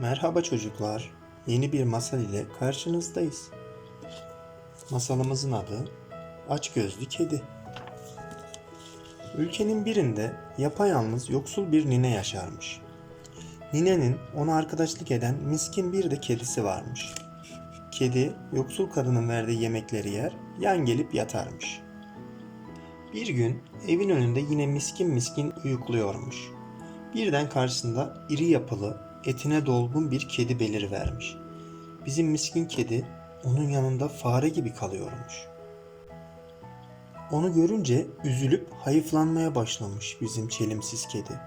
Merhaba çocuklar. Yeni bir masal ile karşınızdayız. Masalımızın adı Açgözlü Kedi. Ülkenin birinde yapayalnız yoksul bir nine yaşarmış. Ninenin ona arkadaşlık eden miskin bir de kedisi varmış. Kedi yoksul kadının verdiği yemekleri yer, yan gelip yatarmış. Bir gün evin önünde yine miskin miskin uyukluyormuş. Birden karşısında iri yapılı, etine dolgun bir kedi belirivermiş. Bizim miskin kedi onun yanında fare gibi kalıyormuş. Onu görünce üzülüp hayıflanmaya başlamış bizim çelimsiz kedi.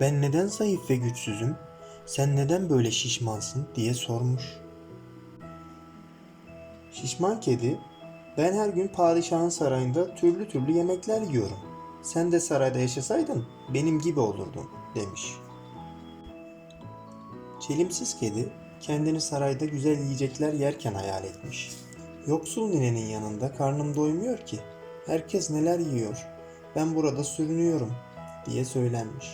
Ben neden zayıf ve güçsüzüm? Sen neden böyle şişmansın diye sormuş. Şişman kedi, ben her gün padişahın sarayında türlü türlü yemekler yiyorum. Sen de sarayda yaşasaydın benim gibi olurdun demiş. Çelimsiz kedi kendini sarayda güzel yiyecekler yerken hayal etmiş. Yoksul ninenin yanında karnım doymuyor ki. Herkes neler yiyor. Ben burada sürünüyorum diye söylenmiş.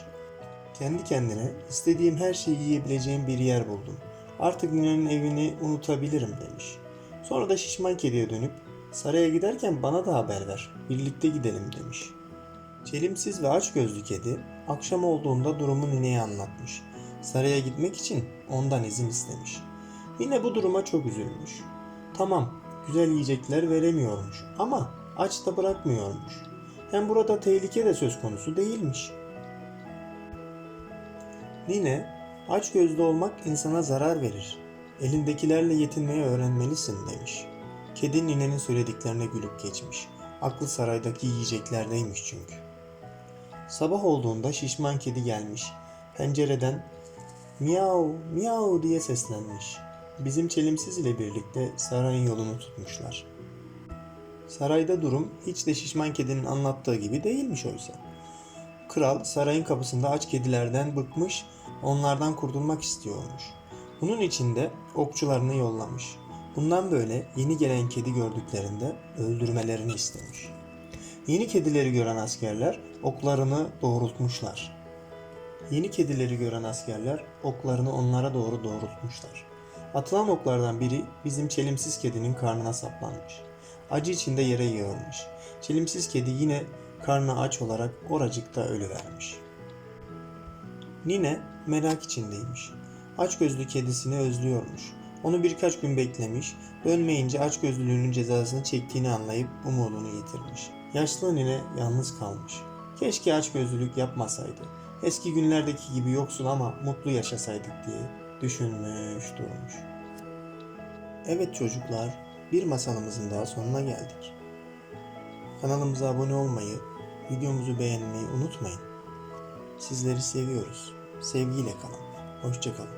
Kendi kendine istediğim her şeyi yiyebileceğim bir yer buldum. Artık ninenin evini unutabilirim demiş. Sonra da şişman kediye dönüp saraya giderken bana da haber ver. Birlikte gidelim demiş. Çelimsiz ve açgözlü kedi akşam olduğunda durumu nineye anlatmış. Saraya gitmek için ondan izin istemiş. Yine bu duruma çok üzülmüş. Tamam, güzel yiyecekler veremiyormuş ama aç da bırakmıyormuş. Hem burada tehlike de söz konusu değilmiş. Nine, aç gözlü olmak insana zarar verir. Elindekilerle yetinmeyi öğrenmelisin demiş. Kedi ninenin söylediklerine gülüp geçmiş. Aklı saraydaki yiyeceklerdeymiş çünkü. Sabah olduğunda şişman kedi gelmiş. Pencereden miyav miyav diye seslenmiş. Bizim çelimsiz ile birlikte sarayın yolunu tutmuşlar. Sarayda durum hiç de şişman kedinin anlattığı gibi değilmiş oysa. Kral sarayın kapısında aç kedilerden bıkmış, onlardan kurtulmak istiyormuş. Bunun için de okçularını yollamış. Bundan böyle yeni gelen kedi gördüklerinde öldürmelerini istemiş. Yeni kedileri gören askerler oklarını doğrultmuşlar. Yeni kedileri gören askerler oklarını onlara doğru doğrultmuşlar. Atılan oklardan biri bizim çelimsiz kedinin karnına saplanmış. Acı içinde yere yığılmış. Çelimsiz kedi yine karnı aç olarak oracıkta ölüvermiş. Nine merak içindeymiş. Açgözlü kedisini özlüyormuş. Onu birkaç gün beklemiş, dönmeyince açgözlülüğünün cezasını çektiğini anlayıp umudunu yitirmiş. Yaşlı nine yalnız kalmış. Keşke açgözlülük yapmasaydı. Eski günlerdeki gibi yoksul ama mutlu yaşasaydık diye düşünmüş durmuş. Evet çocuklar, bir masalımızın daha sonuna geldik. Kanalımıza abone olmayı, videomuzu beğenmeyi unutmayın. Sizleri seviyoruz. Sevgiyle kalın. Hoşçakalın.